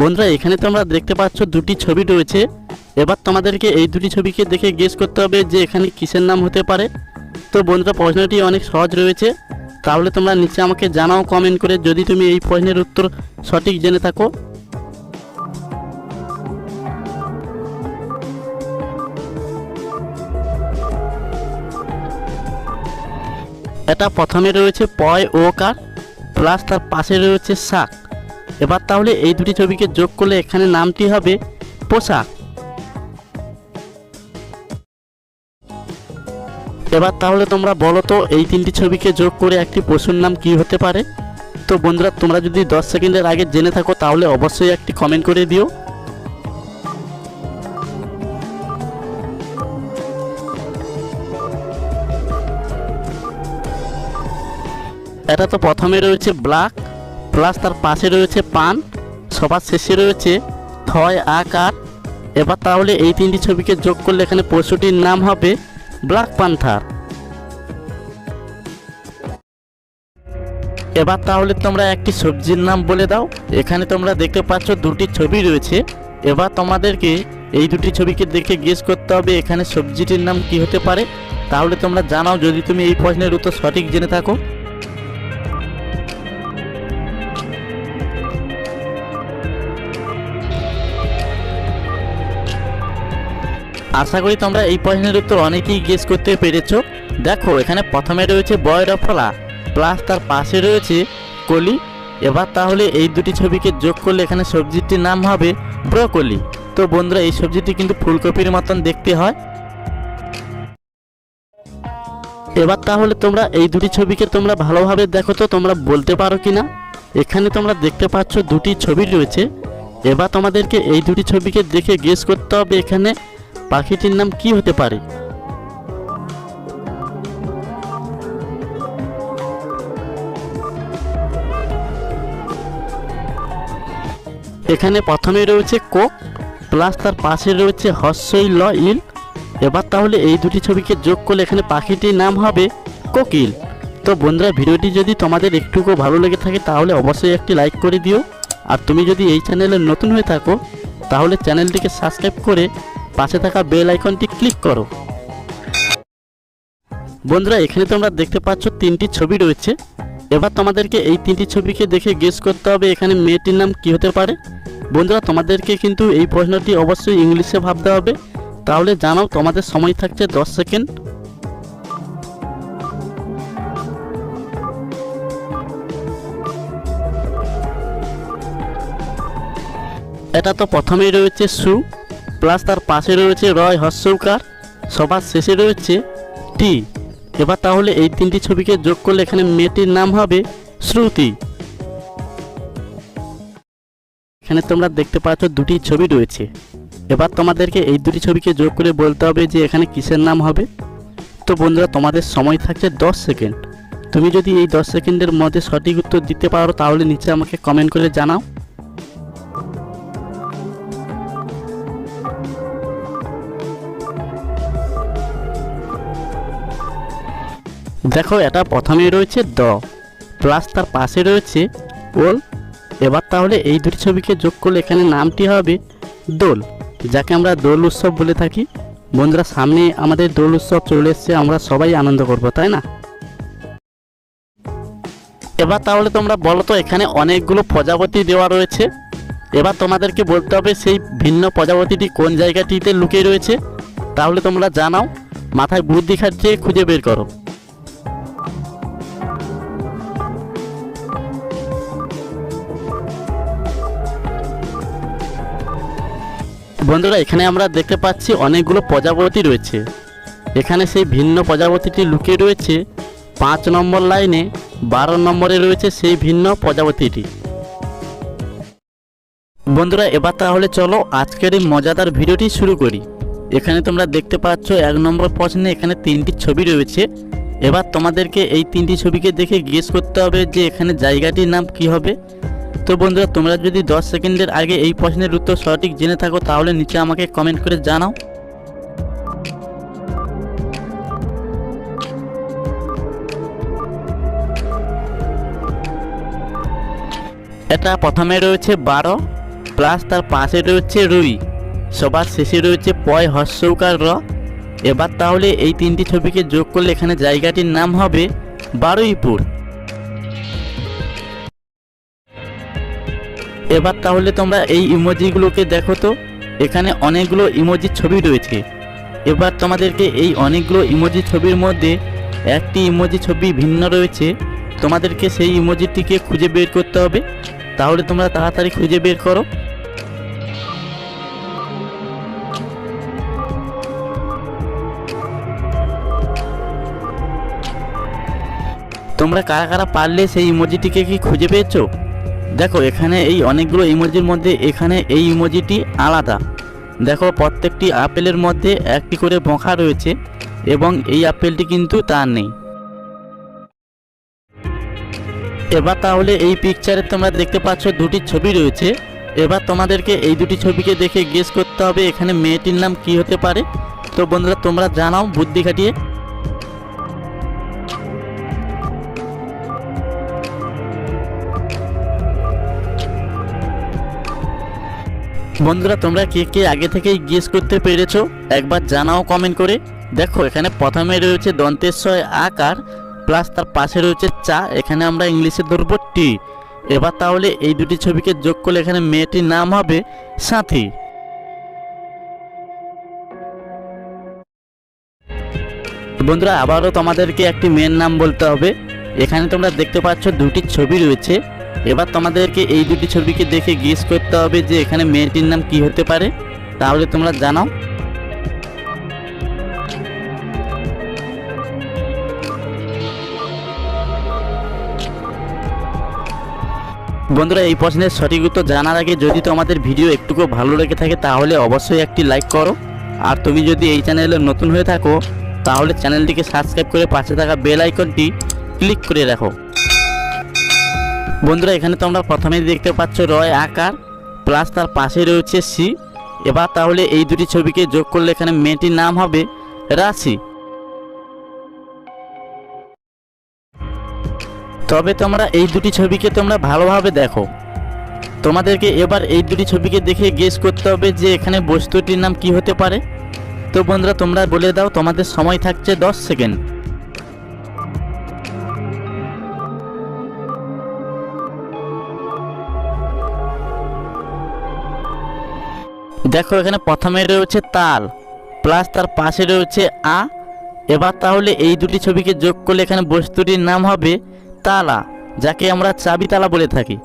বন্ধুরা, এখানে তোমরা দেখতে পাচ্ছ দুটি ছবি রয়েছে। এবার তোমাদেরকে এই দুটি ছবিকে দেখে গেস করতে হবে যে এখানে কিসের নাম হতে পারে। তো বন্ধুরা, প্রশ্নটি অনেক সহজ রয়েছে। তাহলে তোমরা নিচে আমাকে জানাও কমেন্ট করে যদি তুমি এই প্রশ্নের উত্তর সঠিক জেনে থাকো। এটা প্রথমে রয়েছে পয় ও কার প্লাস তার পাশে রয়েছে শাক। এবার তাহলে এই দুটি ছবিকে যোগ করলে এখানে নামটি হবে পোশাক। এবার তাহলে তোমরা বলো তো, এই তিনটি ছবিকে যোগ করে একটি পশুর নাম কি হতে পারে? তো বন্ধুরা, তোমরা যদি দশ সেকেন্ডের আগে জেনে থাকো, তাহলে অবশ্যই একটি কমেন্ট করে দিও। এটা তো প্রথমে রয়েছে ব্ল্যাক প্লাস তার পাশে রয়েছে পান, সবার শেষে রয়েছে থয় আকার এবার তাহলে এই তিনটি ছবিকে যোগ করলে এখানে পশুটির নাম হবে ব্ল্যাক পান্থার। এবার তাহলে তোমরা একটি সবজির নাম বলে দাও। এখানে তোমরা দেখতে পাচ্ছ দুটি ছবি রয়েছে। এবার তোমাদেরকে এই দুটি ছবিকে দেখে গেস করতে হবে এখানে সবজিটির নাম কি হতে পারে। তাহলে তোমরা জানাও, যদি তুমি এই প্রশ্নের উত্তর সঠিক জেনে থাকো। আশা করি তোমরা এই প্রশ্নের উত্তর অনেকেই গেস করতে পেরেছ। দেখো, এখানে প্রথমে রয়েছে বয়রফলা প্লাস তার পাশে রয়েছে কলি। এবার তাহলে এই দুটি ছবিকে যোগ করলে এখানে সবজিটির নাম হবে ব্রোকলি। তো বন্ধুরা, এই সবজিটি কিন্তু ফুলকপির মতন দেখতে হয়। এবার তাহলে তোমরা এই দুটি ছবিকে তোমরা ভালোভাবে দেখো তো, তোমরা বলতে পারো কি না এখানে তোমরা দেখতে পাচ্ছ দুটি ছবি রয়েছে। এবার তোমাদেরকে এই দুটি ছবিকে দেখে গেস করতে হবে এখানে। পাখিটির নাম কি হতে পারে? এখানে প্রথমে রয়েছে কোক প্লাস তার পাশে রয়েছে হর্ষই ল, ইল। এবার তাহলে এই দুটি ছবিকে যোগ করলে এখানে পাখিটির নাম হবে কোকিল। তো বন্ধুরা, ভিডিওটি যদি তোমাদের একটুকু ভালো লেগে থাকে, তাহলে অবশ্যই একটি লাইক করে দিও। আর তুমি যদি এই চ্যানেলে নতুন হয়ে থাকো, তাহলে চ্যানেলটিকে সাবস্ক্রাইব করে পাশে থাকা বেল আইকনটি ক্লিক করো। বন্ধুরা, এখানে তোমরা দেখতে পাচ্ছ তিনটি ছবি রয়েছে। এবার তোমাদেরকে এই তিনটি ছবিকে দেখে গেস করতে হবে এখানে মেয়েটির নাম কি হতে পারে। বন্ধুরা, তোমাদেরকে কিন্তু এই প্রশ্নটি অবশ্যই ইংলিশে ভাবতে হবে। তাহলে জানাও, তোমাদের সময় থাকছে দশ সেকেন্ড। এটা তো প্রথমেই রয়েছে সু। প্লাস তার পাশে রয়েছে রয় হস্যকার সবার শেষে রয়েছে টি। এবার তাহলে এই তিনটি ছবিকে যোগ করলে এখানে মেয়েটির নাম হবে শ্রুতি। এখানে তোমরা দেখতে পাচ্ছ দুটি ছবি রয়েছে। এবার তোমাদেরকে এই দুটি ছবিকে যোগ করে বলতে হবে যে এখানে কিসের নাম হবে। তো বন্ধুরা, তোমাদের সময় থাকছে দশ সেকেন্ড। তুমি যদি এই দশ সেকেন্ডের মধ্যে সঠিক উত্তর দিতে পারো, তাহলে নিচে আমাকে কমেন্ট করে জানাও। দেখো, এটা প্রথমেই রয়েছে দ প্লাস তার পাশে রয়েছে ওল। এবার তাহলে এই দুটি ছবিকে যোগ করলে এখানে নামটি হবে দোল, যাকে আমরা দোল উৎসব বলে থাকি। বন্ধুরা, সামনে আমাদের দোল উৎসব চলে এসছে, আমরা সবাই আনন্দ করব, তাই না? এবার তাহলে তোমরা বলো তো, এখানে অনেকগুলো প্রজাপতি দেওয়া রয়েছে। এবার তোমাদেরকে বলতে হবে, সেই ভিন্ন প্রজাপতিটি কোন জায়গাটিতে লুকিয়ে রয়েছে? তাহলে তোমরা জানাও, মাথায় বুদ্ধি খাটিয়ে খুঁজে বের করো। বন্ধুরা, এখানে আমরা দেখতে পাচ্ছি অনেকগুলো প্রজাপতি রয়েছে। এখানে সেই ভিন্ন প্রজাপতিটি লুকিয়ে রয়েছে। পাঁচ নম্বর লাইনে বারো নম্বরে রয়েছে সেই ভিন্ন প্রজাপতিটি। বন্ধুরা, এবার তাহলে চলো আজকের এই মজাদার ভিডিওটি শুরু করি। এখানে তোমরা দেখতে পাচ্ছ এক নম্বর প্রশ্নে এখানে তিনটি ছবি রয়েছে। এবার তোমাদেরকে এই তিনটি ছবিকে দেখে গেস করতে হবে যে এখানে জায়গাটির নাম কি হবে। তো বন্ধুরা, তোমরা যদি দশ সেকেন্ডের আগে এই প্রশ্নের উত্তর সঠিক জেনে থাকো, তাহলে নিচে আমাকে কমেন্ট করে জানাও। এটা প্রথমে রয়েছে বারো প্লাস তার পাশে রয়েছে রুই। সবার শেষে রয়েছে পয় হস্যৌকার র। এবার তাহলে এই তিনটি ছবিকে যোগ করলে এখানে জায়গাটির নাম হবে বারুইপুর। এবার তাহলে তোমরা এই ইমোজিগুলোকে দেখো তো। এখানে অনেকগুলো ইমোজির ছবি রয়েছে। এবার তোমাদেরকে এই অনেকগুলো ইমোজি ছবির মধ্যে একটি ইমোজি ছবি ভিন্ন রয়েছে। তোমাদেরকে সেই ইমোজিটিকে খুঁজে বের করতে হবে। তাহলে তোমরা তাড়াতাড়ি খুঁজে বের করো। তোমরা কারা কারা পারলে সেই ইমোজিটিকে কি খুঁজে পেয়েছ? দেখো, এখানে এই অনেকগুলো ইমোজির মধ্যে এখানে এই ইমোজিটি আলাদা। দেখো, প্রত্যেকটি আপেলের মধ্যে একটি করে বঁখা রয়েছে এবং এই আপেলটি কিন্তু তার নেই। এবার তাহলে এই পিকচারে তোমরা দেখতে পাচ্ছ দুটি ছবি রয়েছে। এবার তোমাদেরকে এই দুটি ছবিকে দেখে গেস করতে হবে এখানে মেয়েটির নাম কি হতে পারে। তো বন্ধুরা, তোমরা জানাও, বুদ্ধি খাটিয়ে। বন্ধুরা, তোমরা কে কে আগে থেকেই গেস করতে পেরেছ? একবার জানাও কমেন্ট করে। দেখো, এখানে প্রথমে রয়েছে দন্তেশ্বয় আকার প্লাস তার পাশে রয়েছে চা, এখানে আমরা ইংলিশে ধরবো টি এবার তাহলে এই দুটি ছবিকে যোগ করলে এখানে মেয়েটির নাম হবে সাথী। বন্ধুরা, আবারও তোমাদেরকে একটি মেয়ের নাম বলতে হবে। এখানে তোমরা দেখতে পাচ্ছ দুটি ছবি রয়েছে। এবার তোমাদেরকে এই দুটি ছবিকে দেখে গেস করতে হবে যে এখানে মেয়েটির নাম কি হতে পারে। তাহলে তোমরা জানাও। বন্ধুরা, এই প্রশ্নের সঠিক উত্তর জানার আগে যদি তোমাদের ভিডিও একটুকু ভালো লেগে থাকে, তাহলে অবশ্যই একটি লাইক করো। আর তুমি যদি এই চ্যানেলে নতুন হয়ে থাকো, তাহলে চ্যানেলটিকে সাবস্ক্রাইব করে পাশে থাকা বেল আইকনটি ক্লিক করে রাখো। বন্ধুরা, এখানে তোমরা প্রথমেই দেখতে পাচ্ছ রয় আকার প্লাস তার পাশে রয়েছে সি এবার তাহলে এই দুটি ছবিকে যোগ করলে এখানে মেয়েটির নাম হবে রাশি। তবে তোমরা এই দুটি ছবিকে তোমরা ভালোভাবে দেখো। তোমাদেরকে এবার এই দুটি ছবিকে দেখে গেস করতে হবে যে এখানে বস্তুটির নাম কি হতে পারে। তো বন্ধুরা, তোমরা বলে দাও, তোমাদের সময় থাকছে দশ সেকেন্ড। দেখো, এখানে প্রথমে রয়েছে তাল প্লাস তার পাশে রয়েছে আ। এবার তাহলে এই দুটি ছবিকে যোগ করলে এখানে বস্তুটির নাম হবে তালা, যাকে আমরা চাবি তালা বলে থাকি।